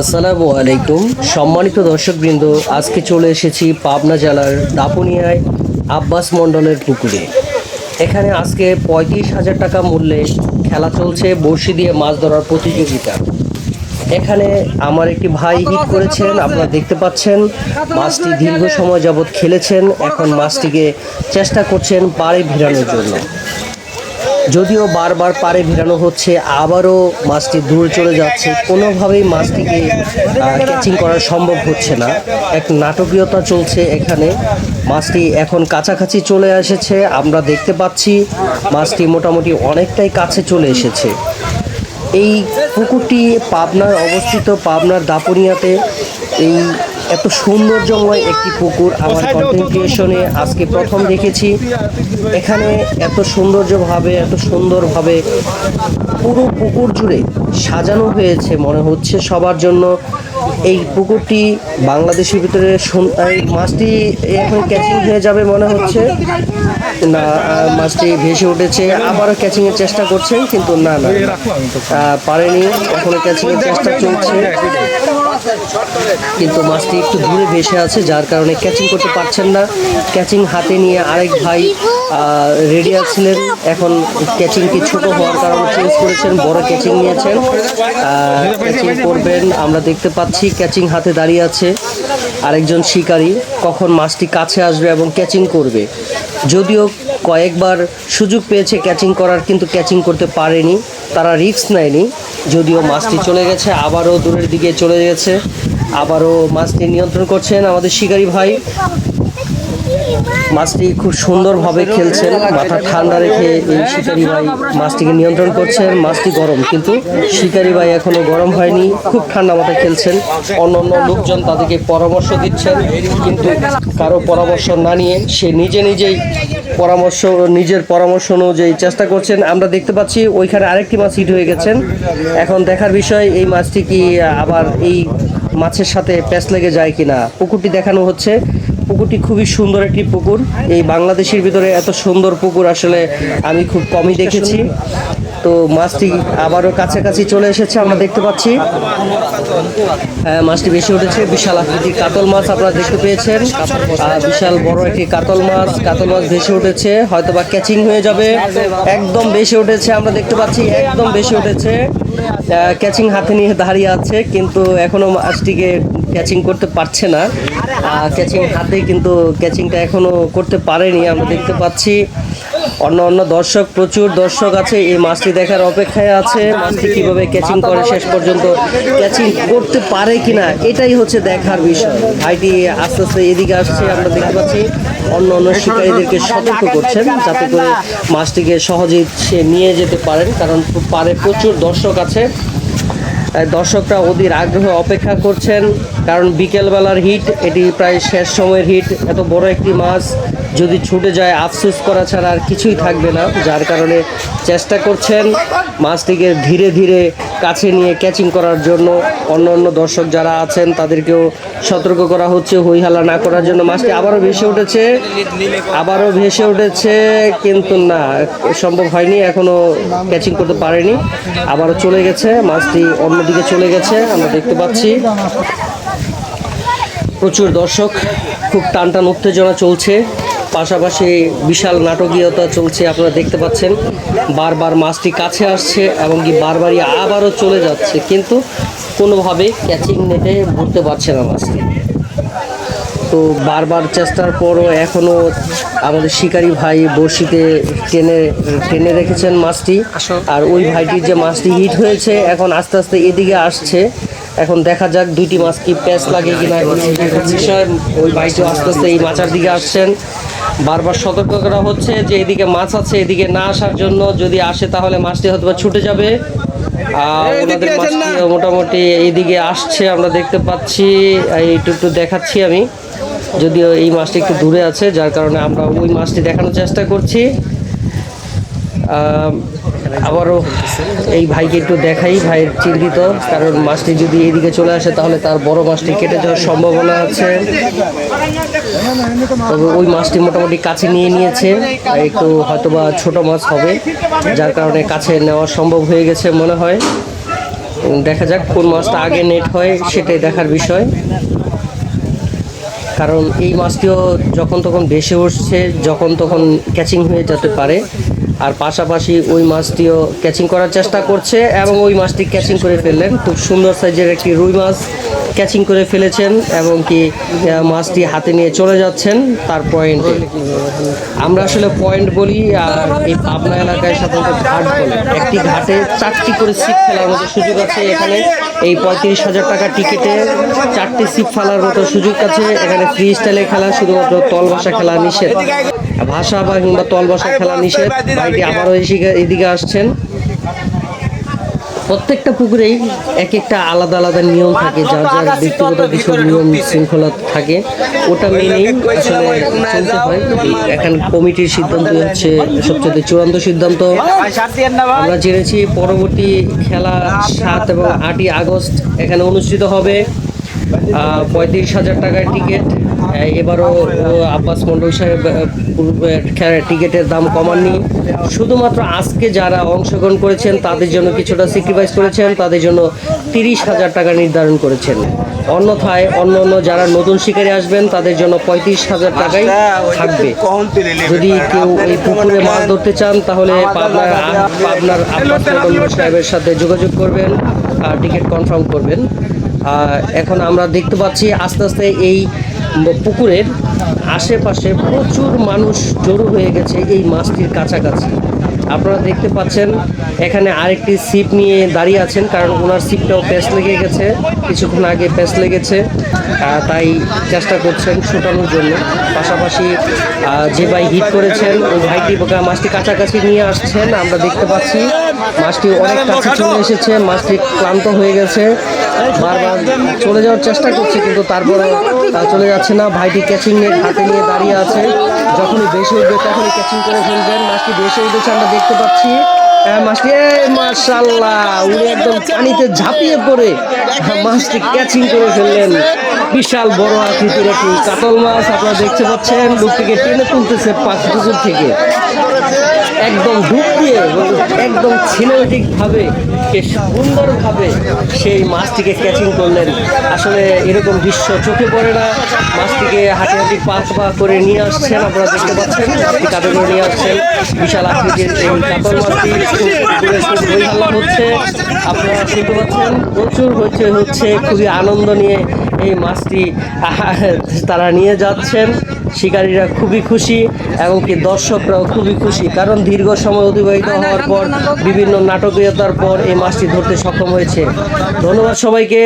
আসসালামু আলাইকুম। সম্মানিত দর্শকবৃন্দ, আজকে চলে এসেছি পাবনা জেলার দাপুনিয়ায় আব্বাস মণ্ডলের পুকুরে। এখানে আজকে পঁয়ত্রিশ হাজার টাকা মূল্যে খেলা চলছে, বড়শি দিয়ে মাছ ধরার প্রতিযোগিতা। এখানে আমার একটি ভাই হিট করেছেন আপনারা দেখতে পাচ্ছেন। মাছটি দীর্ঘ সময় যাবৎ খেলেছেন এখন মাছটিকে চেষ্টা করছেন পাড়ে ভিড়ানোর জন্য। যদিও বারবার পারে ভিড়ানো হচ্ছে আবারও মাছটি দূরে চলে যাচ্ছে কোনোভাবেই মাছটিকে ক্যাচিং করা সম্ভব হচ্ছে না। এক নাটকীয়তা চলছে এখানে। মাছটি এখন কাছাকাছি চলে এসেছে আমরা দেখতে পাচ্ছি মাছটি মোটামুটি অনেকটাই কাছে চলে এসেছে। এই পুকুরটি পাবনার অবস্থিত পাবনার দাপুনিয়াতে এই এত সৌন্দর্যময় একটি পুকুর আমার কন্টেন্ট ক্রিয়েশনে আজকে প্রথম দেখেছি। এখানে এত সৌন্দর্যভাবে এত সুন্দরভাবে পুরো পুকুর জুড়ে সাজানো হয়েছে মনে হচ্ছে সবার জন্য। এই পুকুরটি বাংলাদেশের ভিতরে এই মাছটি এখন ক্যাচিং হয়ে যাবে মনে হচ্ছে। না মাছটি ভেসে উঠেছে। আবারও ক্যাচিং এর চেষ্টা করছেন কিন্তু না না পারেনি। এখনও ক্যাচিং এর চেষ্টা চলছে। কিন্তু মাছটি একটু দূরে ভেসে আছে, যার কারণে ক্যাচিং করতে পারছেন না। ক্যাচিং হাতে নিয়ে আরেক ভাই রেডি আছিলেন। এখন ক্যাচিংটি ছোট হওয়ার কারণে চেঞ্জ করেছেন, বড় ক্যাচিং নিয়েছেন। ক্যাচিং করবেন। আমরা দেখতে পাচ্ছি ক্যাচিং হাতে দাঁড়িয়ে আছে আরেকজন শিকারী, কখন মাছটি কাছে আসবে এবং ক্যাচিং করবে। যদিও কয়েকবার সুযোগ পেয়েছে ক্যাচিং করার, কিন্তু ক্যাচিং করতে পারেনি। তারা রিস্ক নেয়নি। যদিও মাছটি চলে গেছে, আবারও দূরের দিকে চলে গেছে। আবারও মাছটি নিয়ন্ত্রণ করছেন আমাদের শিকারী ভাই। মাছটি খুব সুন্দরভাবে খেলছেন, মাথা ঠান্ডা রেখে এই শিকারি ভাই মাছটিকে নিয়ন্ত্রণ করছেন। মাছটি গরম, কিন্তু শিকারি ভাই এখনও গরম হয়নি, খুব ঠান্ডা মাথায় খেলছেন। অন্য অন্য লোকজন তাদেরকে পরামর্শ দিচ্ছেন, কিন্তু কারও পরামর্শ না নিয়ে সে নিজে নিজেই পরামর্শ, নিজের পরামর্শ অনুযায়ী চেষ্টা করছেন। আমরা দেখতে পাচ্ছি ওইখানে আরেকটি মাছ হিট হয়ে গেছেন। এখন দেখার বিষয়, এই মাছটি কি আবার এই মাছের সাথে প্যাঁচ লেগে যায় কিনা? পুকুরটি দেখানো হচ্ছে। পুকুরটি খুবই সুন্দর একটি পুকুর। এই বাংলাদেশের ভিতরে এত সুন্দর পুকুর আসলে আমি খুব কমই দেখেছি। তো মাছটি আবারও কাছাকাছি চলে এসেছে আমরা দেখতে পাচ্ছি। হ্যাঁ, মাছটি বেশি উঠেছে বিশাল আকৃতির কাতল মাছ আপনারা দেখতে পেয়েছেন। বিশাল বড় একটি কাতল মাছ কাতল মাছ ভেসে উঠেছে হয়তো বা ক্যাচিং হয়ে যাবে। একদম বেশি উঠেছে আমরা দেখতে পাচ্ছি একদম বেশি উঠেছে। ক্যাচিং হাতে নিয়ে দাঁড়িয়ে আছে কিন্তু এখনও মাছটিকে ক্যাচিং করতে পারছে না। ক্যাচিং হাতে কিন্তু ক্যাচিংটা এখনও করতে পারেনি আমরা দেখতে পাচ্ছি। অন্য অন্য দর্শক, প্রচুর দর্শক আছে এই মাছটি দেখার অপেক্ষায় আছে। মাছটি কীভাবে ক্যাচিং করে শেষ পর্যন্ত ক্যাচিং করতে পারে কিনা, এটাই হচ্ছে দেখার বিষয়। ভাইটি আস্তে আস্তে এদিকে আসছে, আমরা দেখতে পাচ্ছি অন্য অন্য শিকারীদেরকে সতর্ক করছেন যাতে করে মাছটিকে সহজেই সে নিয়ে যেতে পারেন, কারণ পারে প্রচুর দর্শক আছে। দর্শকরা অধীর আগ্রহে অপেক্ষা করছেন। কারণ বিকেলবেলার হিট, এটি প্রায় শেষ সময়ের হিট। এত বড় একটি মাছ যদি ছুটে যায়, আফসোস করা ছাড়া আর কিছুই থাকবে না, যার কারণে চেষ্টা করছেন মাছটিকে ধীরে ধীরে কাছে নিয়ে ক্যাচিং করার জন্য। অন্য অন্য দর্শক যারা আছেন, তাদেরকেও সতর্ক করা হচ্ছে হইহালা না করার জন্য। মাছটি আবারও ভেসে উঠেছে, আবারও ভেসে উঠেছে, কিন্তু না, সম্ভব হয়নি, এখনও ক্যাচিং করতে পারেনি। আবারও চলে গেছে, মাছটি অন্যদিকে চলে গেছে, আমরা দেখতে পাচ্ছি। প্রচুর দর্শক খুব টান টান উত্তেজনা চলছে। পাশাপাশি বিশাল নাটকীয়তা চলছে আপনারা দেখতে পাচ্ছেন। বারবার মাছটি কাছে আসছে এবং কি বারবারই আবারও চলে যাচ্ছে কিন্তু কোনোভাবেই ক্যাচিং নেটে ভরতে পারছে না মাছটি। তো বারবার চেষ্টার পরও এখনও আমাদের শিকারী ভাই বড়শিতে টেনে টেনে রেখেছেন মাছটি। আর ওই ভাইটির যে মাছটি হিট হয়েছে এখন আস্তে আস্তে এদিকে আসছে। এখন দেখা যাক দুইটি মাছ কি প্যাচ লাগে কিনা। বিষয় ওই ভাইটি আস্তে আস্তে এই মাচার দিকে আসছেন। বারবার সতর্ক করা হচ্ছে যে এদিকে মাছ আছে এদিকে না আসার জন্য যদি আসে তাহলে মাছটি হয়তো ছুটে যাবে। আর ওনাদের মাছটি মোটামুটি এইদিকে আসছে আমরা দেখতে পাচ্ছি। এইটু একটু দেখাচ্ছি আমি। যদিও এই মাছটি একটু দূরে আছে যার কারণে আমরা ওই মাছটি দেখানোর চেষ্টা করছি। আবারও এই ভাইকে একটু দেখাই, ভাইয়ের চিন্তিত, কারণ মাছটি যদি এদিকে চলে আসে তাহলে তার বড় মাছটি কেটে যাওয়ার সম্ভাবনা আছে। তবে ওই মাছটি মোটামুটি কাছে নিয়ে নিয়েছে, একটু হয়তোবা ছোট মাছ হবে, যার কারণে কাছে নেওয়া সম্ভব হয়ে গেছে মনে হয়। দেখা যাক কোন মাছটা আগে নেট হয়, সেটাই দেখার বিষয়। কারণ এই মাছটিও যখন তখন ভেসে উঠছে, যখন তখন ক্যাচিং হয়ে যেতে পারে। আর পাশাপাশি ওই মাছটিও ক্যাচিং করার চেষ্টা করছে এবং ওই মাছটি ক্যাচিং করে ফেললেন। খুব সুন্দর সাইজের একটি রুই মাছ ক্যাচিং করে ফেলেছেন এবং কি মাছটি হাতে নিয়ে চলে যাচ্ছেন। তার পয়েন্ট আমরা আসলে পয়েন্ট বলি, আর এই পাবনা এলাকায় সাধারণত ঘাট বলে। একটি ঘাটে চারটি করে সিপ ফেলার মতো সুযোগ আছে এখানে। এই পঁয়ত্রিশ হাজার টাকা টিকিটে চারটি সিপ ফেলার মতো সুযোগ আছে। এখানে ফ্রি স্টাইলে খেলা, শুধুমাত্র তল ভাষা খেলা নিষেধ। ভাষা বা কিংবা তল ভাষা খেলা নিষেধ। ভাইটি আবারও এদিকে- আসছেন। প্রত্যেকটা পুকুরেই এক একটা আলাদা আলাদা নিয়ম থাকে যার যার ব্যক্তিগত কিছু নিয়ম শৃঙ্খলা থাকে। ওটা মেনেই আসলে চলতে হয়। এখন কমিটির সিদ্ধান্ত হচ্ছে সবচেয়ে চূড়ান্ত সিদ্ধান্ত। আমরা জেনেছি পরবর্তী খেলা সাত এবং আটই আগস্ট এখানে অনুষ্ঠিত হবে। পঁয়ত্রিশ হাজার টাকার টিকিট এবারও আব্বাস মন্ডল সাহেব টিকিটের দাম কমাননি। শুধুমাত্র আজকে যারা অংশগ্রহণ করেছেন তাদের জন্য কিছুটা স্যাক্রিফাইস করেছেন তাদের জন্য তিরিশ হাজার টাকা নির্ধারণ করেছেন। অন্যথায় অন্য অন্য যারা নতুন শিকারী আসবেন তাদের জন্য পঁয়ত্রিশ হাজার টাকাই থাকবে। যদি কেউ এই পুকুরে মাছ ধরতে চান তাহলে পাবনার পাবনার আব্বাস মন্ডল সাহেবের সাথে যোগাযোগ করবেন আর টিকিট কনফার্ম করবেন। এখন আমরা দেখতে পাচ্ছি আস্তে আস্তে এই পুকুরের আশেপাশে প্রচুর মানুষ জড়ো হয়ে গেছে এই মাছটির কাছাকাছি। আপনারা দেখতে পাচ্ছেন, এখানে আরেকটি সিপ নিয়ে দাঁড়িয়ে আছেন, কারণ ওনার সিপটাও প্যাচ লেগে গেছে, কিছুক্ষণ আগে প্যাচ লেগেছে তাই চেষ্টা করছেন ছোটানোর জন্য। পাশাপাশি যে ভাই হিট করেছেন ওই ভাইটি মাছটি কাছাকাছি নিয়ে আসছেন, আমরা দেখতে পাচ্ছি, মাছটি অনেক কাছে চলে এসেছে, মাছটি ক্লান্ত হয়ে গেছে। বারবার চলে যাওয়ার চেষ্টা করছে, কিন্তু তারপরে চলে যাচ্ছে না। ভাইটি ক্যাচিং নিয়ে হাতে নিয়ে দাঁড়িয়ে আছে। যখনই বেশি উঠবে, তখনই ক্যাচিং করে ফেলবেন। মাছটি বেশি উঠেছে, আমরা দেখতে পাচ্ছি। একদম পানিতে ঝাঁপিয়ে পড়ে। মাছটি ক্যাচিং করে ফেললেন। বিশাল বড় আকৃতির একটি কাতল মাছ, আপনারা দেখতে পাচ্ছেন। লোকটিকে টেনে তুলতেছে পাঁচ পুকুর থেকে। একদম এবং একদম সিনেমেটিক ভাবে কে সুন্দরভাবে সেই মাছটিকে ক্যাচিং করলেন। আসলে এরকম দৃশ্য চোখে পড়ে না। মাছটিকে হাঁটি হাঁটি পা পা করে নিয়ে আসছেন, আপনারা দেখতে পাচ্ছেন। মাছটি করে নিয়ে আসছেন। বিশাল আকৃতির এই কাতল মাছটি হাল্লা হচ্ছে। আপনারা শুনতে পাচ্ছেন, প্রচুর হচ্ছে হচ্ছে। খুবই আনন্দ নিয়ে এই মাছটি তারা নিয়ে যাচ্ছেন। শিকারীরা খুবই খুশি এবং কি দর্শকরাও খুবই খুশি। কারণ দীর্ঘ সময় অতিবাহিত হওয়ার পর, বিভিন্ন নাটকীয়তার পর এই মাছটি ধরতে সক্ষম হয়েছে। ধন্যবাদ সবাইকে।